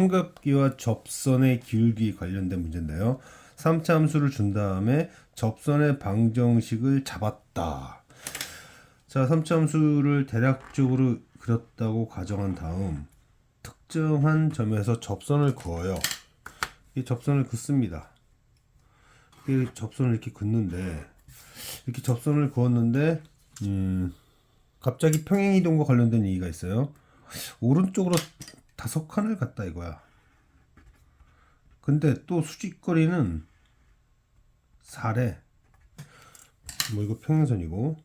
삼각기와 접선의 기울기 관련된 문제인데요. 3차 함수를 준 다음에 접선의 방정식을 잡았다. 자, 3차 함수를 대략적으로 그렸다고 가정한 다음 특정한 점에서 접선을 그어요. 이 접선을 긋습니다. 이 접선을 이렇게 긋는데 이렇게 접선을 그었는데 음, 갑자기 평행 이동과 관련된 얘기가 있어요. 오른쪽으로 다섯 칸을 갔다 이거야. 근데 또 수직거리는 4래. 뭐 이거 평행선이고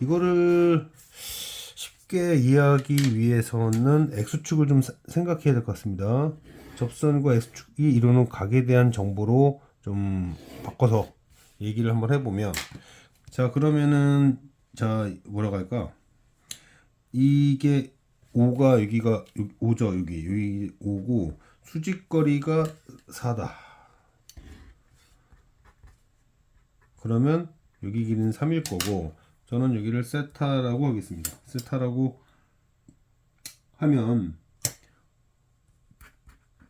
이거를 쉽게 이해하기 위해서는 x축을 좀 사- 생각해야 될 것 같습니다. 접선과 x축이 이루는 각에 대한 정보로 좀 바꿔서 얘기를 한번 해보면 자 그러면은 자 뭐라고 할까 이게 5가 여기가 5죠 여기. 여기 5고 수직거리가 4다. 그러면 여기 길이는 3일 거고 저는 여기를 세타라고 하겠습니다. 세타라고 하면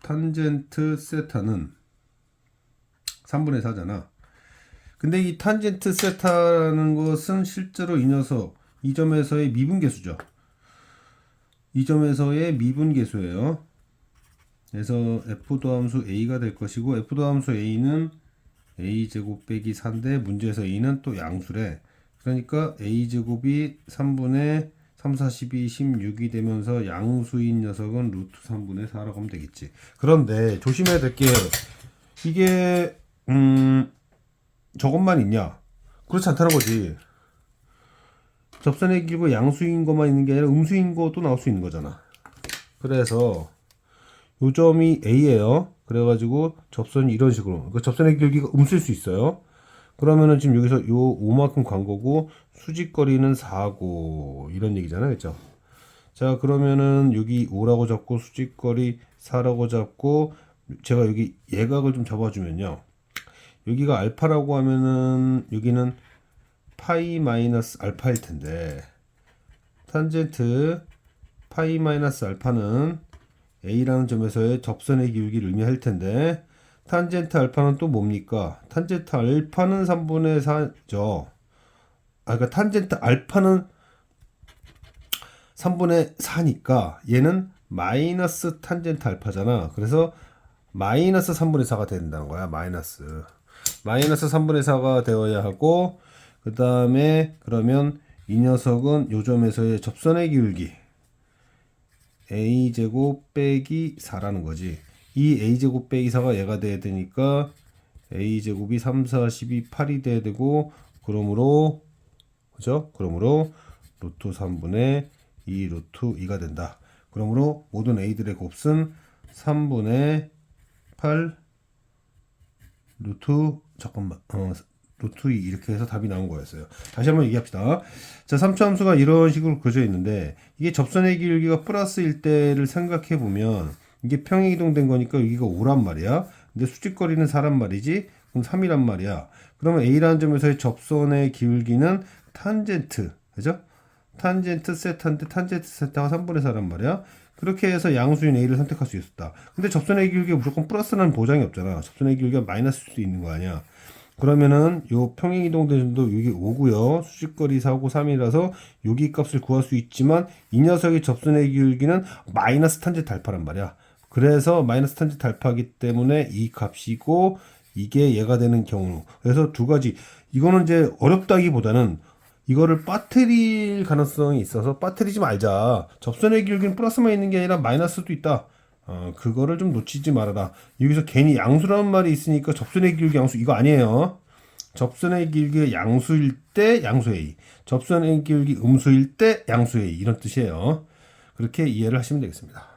탄젠트 세타는 3분의 4잖아. 근데 이 탄젠트 세타라는 것은 실제로 이 녀석 이 점에서의 미분계수죠. 이 점에서의 미분계수예요. 그래서 f 도함수 a가 될 것이고 f 도함수 a는 a 제곱 빼기 4인데 문제에서 a는 또 양수래. 그러니까 a 제곱이 3분의 3, 4, 12, 16이 되면서 양수인 녀석은 루트 3분의 4라고 하면 되겠지. 그런데 조심해야 될 게 이게 음 저것만 있냐? 그렇지 않다는 거지. 접선의 길고 양수인 것만 있는 게 아니라 음수인 것도 나올 수 있는 거잖아. 그래서 요 점이 A예요. 그래가지고 접선이 이런 식으로. 그 접선의 길기가 음수일 수 있어요. 그러면은 지금 여기서 요 5만큼 간 거고 수직거리는 4고 이런 얘기잖아요. 그죠? 자 그러면은 여기 5라고 잡고 수직거리 4라고 잡고 제가 여기 예각을 좀 잡아주면요. 여기가 알파라고 하면은 여기는 파이 마이너스 알파일 텐데 탄젠트 파이 마이너스 알파는 A라는 점에서의 접선의 기울기를 의미할 텐데 탄젠트 알파는 또 뭡니까? 탄젠트 알파는 3분의 4죠. 아, 그러니까 탄젠트 알파는 3분의 4니까 얘는 마이너스 탄젠트 알파잖아. 그래서 마이너스 3분의 4가 된다는 거야. 마이너스. 마이너스 3분의 4가 되어야 하고 그 다음에 그러면 이 녀석은 요 점에서의 접선의 기울기. A제곱 빼기 4라는 거지. 이 a제곱 빼기 4가 얘가 돼야 되니까 a제곱이 3, 4, 12, 8이 돼야 되고 그러므로 그죠? 그러므로 루트 3분의 2 루트 2가 된다. 그러므로 모든 a들의 곱은 3분의 8 루트 잠깐만 어 루트 2 이렇게 해서 답이 나온 거였어요. 다시 한번 얘기합시다. 자, 3차 함수가 이런 식으로 그려져 있는데 이게 접선의 기울기가 플러스일 때를 생각해 보면 이게 평행 이동된 거니까 여기가 5란 말이야. 근데 수직거리는 4란 말이지. 그럼 3이란 말이야. 그러면 A라는 점에서의 접선의 기울기는 탄젠트. 그죠? 탄젠트 세타인데 탄젠트 세타가 3분의 4란 말이야. 그렇게 해서 양수인 A를 선택할 수 있었다. 근데 접선의 기울기가 무조건 플러스라는 보장이 없잖아. 접선의 기울기가 마이너스일 수도 있는 거 아니야. 그러면은 요 평행 이동 대전도 여기 5고요. 수직거리 4고 3이라서 여기 값을 구할 수 있지만 이 녀석의 접선의 기울기는 마이너스 탄젠트 알파란 말이야. 그래서 마이너스 탄젠트 알파기 때문에 이 값이고 이게 얘가 되는 경우. 그래서 두 가지. 이거는 이제 어렵다기보다는 이거를 빠뜨릴 가능성이 있어서 빠뜨리지 말자. 접선의 기울기는 플러스만 있는 게 아니라 마이너스도 있다. 어, 그거를 좀 놓치지 말아라. 여기서 괜히 양수라는 말이 있으니까 접선의 기울기 양수 이거 아니에요. 접선의 기울기가 양수일 때 양수 A, 접선의 기울기 음수일 때 양수 A 이런 뜻이에요. 그렇게 이해를 하시면 되겠습니다.